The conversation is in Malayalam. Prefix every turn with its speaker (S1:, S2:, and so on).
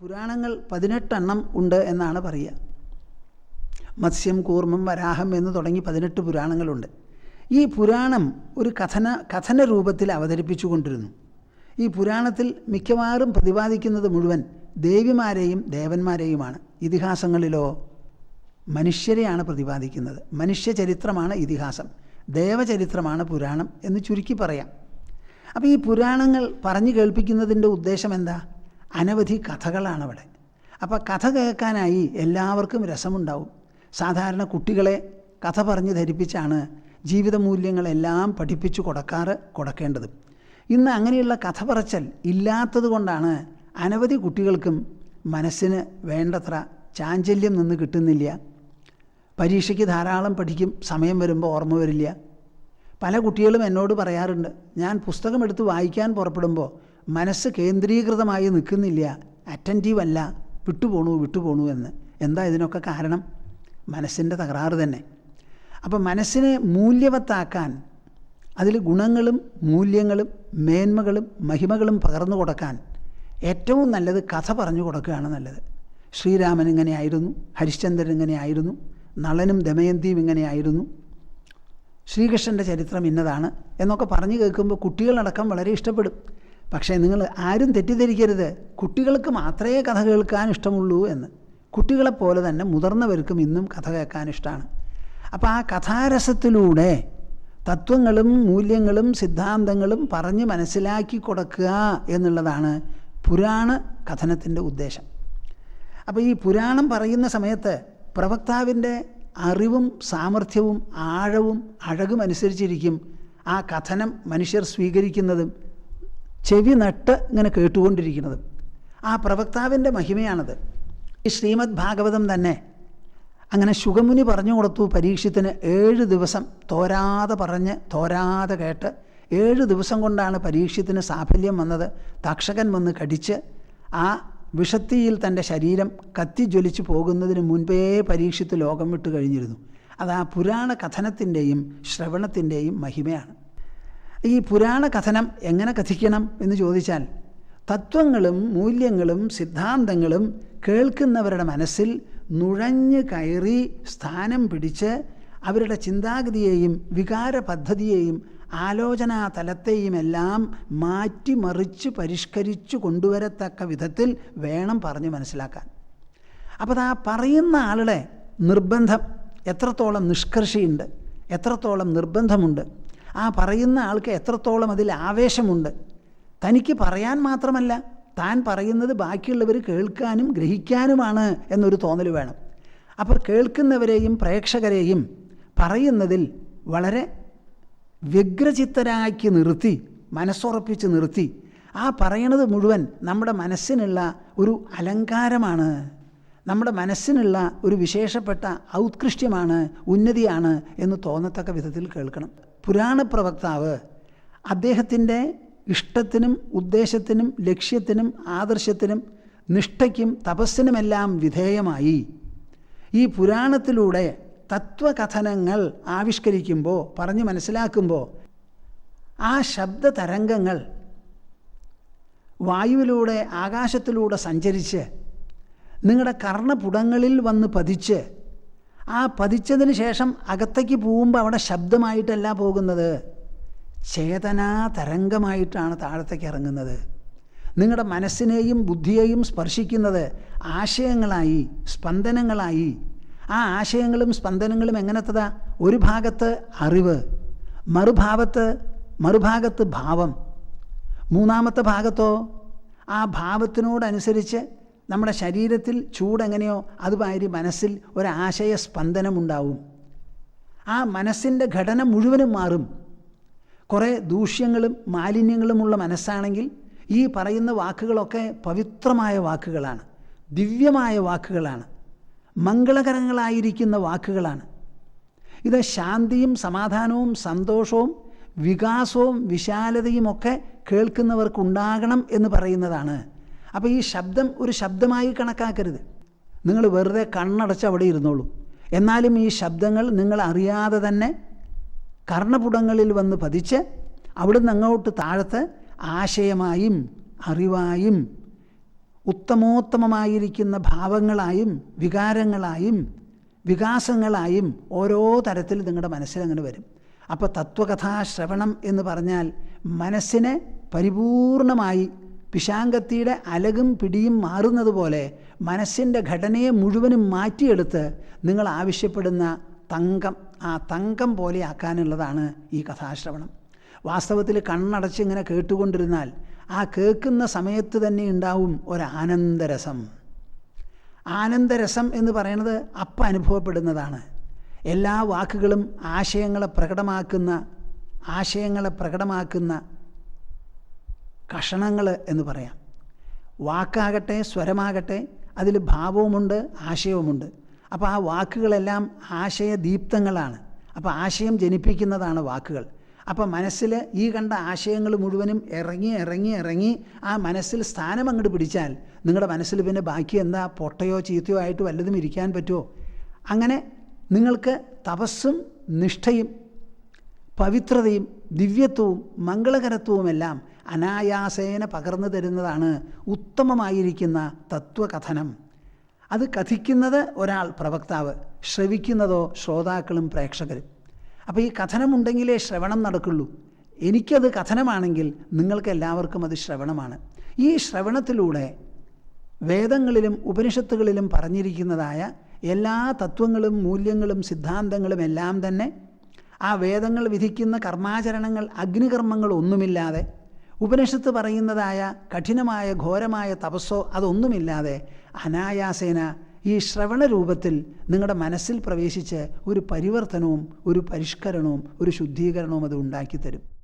S1: പുരാണങ്ങൾ പതിനെട്ടെണ്ണം ഉണ്ട് എന്നാണ് പറയുക. മത്സ്യം കൂർമ്മം വരാഹം എന്ന് തുടങ്ങി പതിനെട്ട് പുരാണങ്ങളുണ്ട്. ഈ പുരാണം ഒരു കഥന കഥന രൂപത്തിൽ അവതരിപ്പിച്ചു കൊണ്ടിരുന്നു. ഈ പുരാണത്തിൽ മിക്കവാറും പ്രതിപാദിക്കുന്നത് മുഴുവൻ ദേവിമാരെയും ദേവന്മാരെയുമാണ്. ഇതിഹാസങ്ങളിലോ മനുഷ്യരെയാണ് പ്രതിപാദിക്കുന്നത്. മനുഷ്യ ചരിത്രമാണ് ഇതിഹാസം. ദേവചരിത്രമാണ് പുരാണം എന്ന് ചുരുക്കി പറയാം. അപ്പോൾ ഈ പുരാണങ്ങൾ പറഞ്ഞു കേൾപ്പിക്കുന്നതിന്റെ ഉദ്ദേശം എന്താ? അനവധി കഥകളാണ് അവിടെ അപ്പോൾ കഥ കേൾക്കാനായി എല്ലാവർക്കും രസമുണ്ടാവും. സാധാരണ കുട്ടികളെ കഥ പറഞ്ഞ് ധരിപ്പിച്ചാണ് ജീവിത മൂല്യങ്ങളെല്ലാം പഠിപ്പിച്ചു കൊടുക്കാറ് കൊടുക്കേണ്ടത്. ഇന്ന് അങ്ങനെയുള്ള കഥ പറച്ചൽ ഇല്ലാത്തത് കൊണ്ടാണ് അനവധി കുട്ടികൾക്കും മനസ്സിന് വേണ്ടത്ര ചാഞ്ചല്യം നിന്ന് കിട്ടുന്നില്ല. പരീക്ഷയ്ക്ക് ധാരാളം പഠിക്കും സമയം വരുമ്പോൾ ഓർമ്മ വരില്ല. പല കുട്ടികളും എന്നോട് പറയാറുണ്ട് ഞാൻ പുസ്തകം എടുത്ത് വായിക്കാൻ പുറപ്പെടുമ്പോൾ മനസ്സ് കേന്ദ്രീകൃതമായി നിൽക്കുന്നില്ല. അറ്റന്റീവ് അല്ല. വിട്ടുപോണു വിട്ടുപോണു എന്ന്. എന്താ ഇതിനൊക്കെ കാരണം? മനസ്സിന്റെ തകരാറ് തന്നെ. അപ്പം മനസ്സിനെ മൂല്യവത്താക്കാൻ അതിൽ ഗുണങ്ങളും മൂല്യങ്ങളും മേന്മകളും മഹിമകളും പകർന്നു കൊടുക്കാൻ ഏറ്റവും നല്ലത് കഥ പറഞ്ഞു കൊടുക്കുകയാണ് നല്ലത്. ശ്രീരാമൻ ഇങ്ങനെയായിരുന്നു ഹരിശ്ചന്ദ്രൻ ഇങ്ങനെയായിരുന്നു നളനും ദമയന്തിയും ഇങ്ങനെയായിരുന്നു ശ്രീകൃഷ്ണന്റെ ചരിത്രം ഇന്നതാണ് എന്നൊക്കെ പറഞ്ഞു കേൾക്കുമ്പോൾ കുട്ടികളടക്കം വളരെ ഇഷ്ടപ്പെടും. പക്ഷേ നിങ്ങൾ ആരും തെറ്റിദ്ധരിക്കരുത്. കുട്ടികൾക്ക് മാത്രമേ കഥ കേൾക്കാൻ ഇഷ്ടമുള്ളൂ എന്ന്. കുട്ടികളെപ്പോലെ തന്നെ മുതിർന്നവർക്കും ഇന്നും കഥ കേൾക്കാൻ ഇഷ്ടമാണ് അപ്പോൾ ആ കഥാരസത്തിലൂടെ തത്വങ്ങളും മൂല്യങ്ങളും സിദ്ധാന്തങ്ങളും പറഞ്ഞ് മനസ്സിലാക്കി കൊടുക്കുക എന്നുള്ളതാണ് പുരാണ കഥനത്തിന്റെ ഉദ്ദേശം. അപ്പോൾ ഈ പുരാണം പറയുന്ന സമയത്ത് പ്രവക്താവിന്റെ അറിവും സാമർഥ്യവും ആഴവും അഴകും അനുസരിച്ചിരിക്കും ആ കഥനം മനുഷ്യർ സ്വീകരിക്കുന്നതും. ചെവി നട്ട് ഇങ്ങനെ കേട്ടുകൊണ്ടിരിക്കുന്നത്. ആ പ്രവക്താവിന്റെ മഹിമയാണത്. ഈ ശ്രീമദ് ഭാഗവതം തന്നെ അങ്ങനെ ശുഗമുനി പറഞ്ഞു കൊടുത്തു പരീക്ഷത്തിന് ഏഴ് ദിവസം തോരാതെ പറഞ്ഞ് തോരാതെ കേട്ട് ഏഴ് ദിവസം കൊണ്ടാണ് പരീക്ഷത്തിന് സാഫല്യം വന്നത്. തക്ഷകൻ വന്ന് കടിച്ച് ആ വിഷത്തിയിൽ തന്റെ ശരീരം കത്തിജ്വലിച്ചു പോകുന്നതിന് മുൻപേ പരീക്ഷിത്ത് ലോകം വിട്ട് കഴിഞ്ഞിരുന്നു. അത് ആ പുരാണ കഥനത്തിന്റെയും ശ്രവണത്തിന്റെയും മഹിമയാണ്. ഈ പുരാണ കഥനം എങ്ങനെ കഥിക്കണം എന്ന് ചോദിച്ചാൽ തത്വങ്ങളും മൂല്യങ്ങളും സിദ്ധാന്തങ്ങളും കേൾക്കുന്നവരുടെ മനസ്സിൽ നുഴഞ്ഞു കയറി സ്ഥാനം പിടിച്ച് അവരുടെ ചിന്താഗതിയെയും വികാര പദ്ധതിയെയും ആലോചനാ തലത്തെയും എല്ലാം മാറ്റിമറിച്ച് പരിഷ്കരിച്ചു കൊണ്ടുവരത്തക്ക വിധത്തിൽ വേണം പറഞ്ഞ് മനസ്സിലാക്കാൻ. അപ്പോൾ ആ പറയുന്ന ആളുടെ നിർബന്ധം എത്രത്തോളം നിഷ്കർഷിയുണ്ട് എത്രത്തോളം നിർബന്ധമുണ്ട് ആ പറയുന്ന ആൾക്ക് എത്രത്തോളം അതിൽ ആവേശമുണ്ട്. തനിക്ക് പറയാൻ മാത്രമല്ല താൻ പറയുന്നത് ബാക്കിയുള്ളവർ കേൾക്കാനും ഗ്രഹിക്കാനുമാണ് എന്നൊരു തോന്നൽ വേണം. അപ്പോൾ കേൾക്കുന്നവരെയും പ്രേക്ഷകരെയും പറയുന്നതിൽ വളരെ വ്യഗ്രചിത്തരാക്കി നിർത്തി മനസ്സുറപ്പിച്ച് നിർത്തി ആ പറയണത് മുഴുവൻ നമ്മുടെ മനസ്സിനുള്ള ഒരു അലങ്കാരമാണ്. നമ്മുടെ മനസ്സിനുള്ള ഒരു വിശേഷപ്പെട്ട ഔത്കൃഷ്ട്യമാണ് ഉന്നതിയാണ് എന്ന് തോന്നത്തക്ക വിധത്തിൽ കേൾക്കണം. പുരാണ പ്രവക്താവ് അദ്ദേഹത്തിന്റെ ഇഷ്ടത്തിനും ഉദ്ദേശത്തിനും ലക്ഷ്യത്തിനും ആദർശത്തിനും നിഷ്ഠയ്ക്കും തപസ്സിനുമെല്ലാം വിധേയമായി. ഈ പുരാണത്തിലൂടെ തത്വകഥനങ്ങൾ ആവിഷ്കരിക്കുമ്പോൾ പറഞ്ഞു മനസ്സിലാക്കുമ്പോൾ ആ ശബ്ദ തരംഗങ്ങൾ വായുവിലൂടെ ആകാശത്തിലൂടെ സഞ്ചരിച്ച് നിങ്ങളുടെ കർണപുടങ്ങളിൽ വന്ന് പതിച്ച് ആ പതിച്ചതിന് ശേഷം അകത്തേക്ക് പോകുമ്പോൾ അവിടെ ശബ്ദമായിട്ടല്ല പോകുന്നത്. ചേതനാ തരംഗമായിട്ടാണ് താഴത്തേക്ക് ഇറങ്ങുന്നത്. നിങ്ങളുടെ മനസ്സിനെയും ബുദ്ധിയെയും സ്പർശിക്കുന്നത് ആശയങ്ങളായി സ്പന്ദനങ്ങളായി. ആ ആശയങ്ങളും സ്പന്ദനങ്ങളും എങ്ങനത്തതാ? ഒരു ഭാഗത്ത് അറിവ് മറുഭാഗത്ത് മറുഭാഗത്ത് ഭാവം. മൂന്നാമത്തെ ഭാഗത്തോ? ആ ഭാവത്തിനോടനുസരിച്ച് നമ്മുടെ ശരീരത്തിൽ ചൂടെങ്ങനെയോ അതുമാതിരി മനസ്സിൽ ഒരാശയ സ്പന്ദനമുണ്ടാവും ആ മനസ്സിന്റെ ഘടന മുഴുവനും മാറും. കുറേ ദൂഷ്യങ്ങളും മാലിന്യങ്ങളുമുള്ള മനസ്സാണെങ്കിൽ ഈ പറയുന്ന വാക്കുകളൊക്കെ പവിത്രമായ വാക്കുകളാണ് ദിവ്യമായ വാക്കുകളാണ് മംഗളകരങ്ങളായിരിക്കുന്ന വാക്കുകളാണ്. ഇത് ശാന്തിയും സമാധാനവും സന്തോഷവും വികാസവും വിശാലതയും ഒക്കെ കേൾക്കുന്നവർക്കുണ്ടാകണം എന്ന് പറയുന്നതാണ് അപ്പോൾ ഈ ശബ്ദം ഒരു ശബ്ദമായി കണക്കാക്കരുത്. നിങ്ങൾ വെറുതെ കണ്ണടച്ച് അവിടെ ഇരുന്നോളൂ. എന്നാലും ഈ ശബ്ദങ്ങൾ നിങ്ങൾ അറിയാതെ തന്നെ കർണപുടങ്ങളിൽ വന്ന് പതിച്ച് അവിടുന്ന് അങ്ങോട്ട് താഴത്ത് ആശയമായും അറിവായും ഉത്തമോത്തമമായിരിക്കുന്ന ഭാവങ്ങളായും വികാരങ്ങളായും വികാസങ്ങളായും ഓരോ തരത്തിൽ നിങ്ങളുടെ മനസ്സിൽ അങ്ങനെ വരും. അപ്പോൾ തത്വകഥാശ്രവണം എന്ന് പറഞ്ഞാൽ മനസ്സിനെ പരിപൂർണമായി പിശാങ്കത്തിയുടെ അലകും പിടിയും മാറുന്നത് പോലെ മനസ്സിന്റെ ഘടനയെ മുഴുവനും മാറ്റിയെടുത്ത് നിങ്ങൾ ആവശ്യപ്പെടുന്ന തങ്കം ആ തങ്കം പോലെ ആക്കാനുള്ളതാണ് ഈ കഥാശ്രവണം. വാസ്തവത്തിൽ കണ്ണടച്ച് ഇങ്ങനെ കേട്ടുകൊണ്ടിരുന്നാൽ ആ കേൾക്കുന്ന സമയത്ത് തന്നെ ഉണ്ടാവും ഒരാനന്ദരസം. ആനന്ദരസം എന്ന് പറയുന്നത് അപ്പം അനുഭവപ്പെടുന്നതാണ്. എല്ലാ വാക്കുകളും ആശയങ്ങളെ പ്രകടമാക്കുന്ന ആശയങ്ങളെ പ്രകടമാക്കുന്ന കഷണങ്ങൾ എന്ന് പറയാം. വാക്കാകട്ടെ സ്വരമാകട്ടെ അതിൽ ഭാവവുമുണ്ട് ആശയവുമുണ്ട്. അപ്പോൾ ആ വാക്കുകളെല്ലാം ആശയദീപ്തങ്ങളാണ്. അപ്പോൾ ആശയം ജനിപ്പിക്കുന്നതാണ് വാക്കുകൾ. അപ്പോൾ മനസ്സിൽ ഈ കണ്ട ആശയങ്ങൾ മുഴുവനും ഇറങ്ങി ഇറങ്ങി ഇറങ്ങി ആ മനസ്സിൽ സ്ഥാനം അങ്ങോട്ട് പിടിച്ചാൽ നിങ്ങളുടെ മനസ്സിൽ പിന്നെ ബാക്കി എന്താ പൊട്ടയോ ചീത്തയോ ആയിട്ട് വല്ലതും ഇരിക്കാൻ പറ്റുമോ? അങ്ങനെ നിങ്ങൾക്ക് തപസ്സും നിഷ്ഠയും പവിത്രതയും ദിവ്യത്വവും മംഗളകരത്വവുമെല്ലാം അനായാസേന പകർന്നു തരുന്നതാണ് ഉത്തമമായിരിക്കുന്ന തത്വകഥനം. അത് കഥിക്കുന്നത് ഒരാൾ പ്രവക്താവ് ശ്രവിക്കുന്നതോ ശ്രോതാക്കളും പ്രേക്ഷകരും. അപ്പോൾ ഈ കഥനമുണ്ടെങ്കിലേ ശ്രവണം നടക്കുള്ളൂ. എനിക്കത് കഥനമാണെങ്കിൽ നിങ്ങൾക്ക് എല്ലാവർക്കും അത് ശ്രവണമാണ്. ഈ ശ്രവണത്തിലൂടെ വേദങ്ങളിലും ഉപനിഷത്തുകളിലും പറഞ്ഞിരിക്കുന്നതായ എല്ലാ തത്വങ്ങളും മൂല്യങ്ങളും സിദ്ധാന്തങ്ങളും എല്ലാം തന്നെ ആ വേദങ്ങൾ വിധിക്കുന്ന കർമാചരണങ്ങൾ അഗ്നികർമ്മങ്ങൾ ഒന്നുമില്ലാതെ ഉപനിഷത്ത് പറയുന്നതായ കഠിനമായ ഘോരമായ തപസ്സോ അതൊന്നുമില്ലാതെ അനായാസേന ഈ ശ്രവണ രൂപത്തിൽ നിങ്ങളുടെ മനസ്സിൽ പ്രവേശിച്ച് ഒരു പരിവർത്തനവും ഒരു പരിഷ്കരണവും ഒരു ശുദ്ധീകരണവും അത് ഉണ്ടാക്കി തരും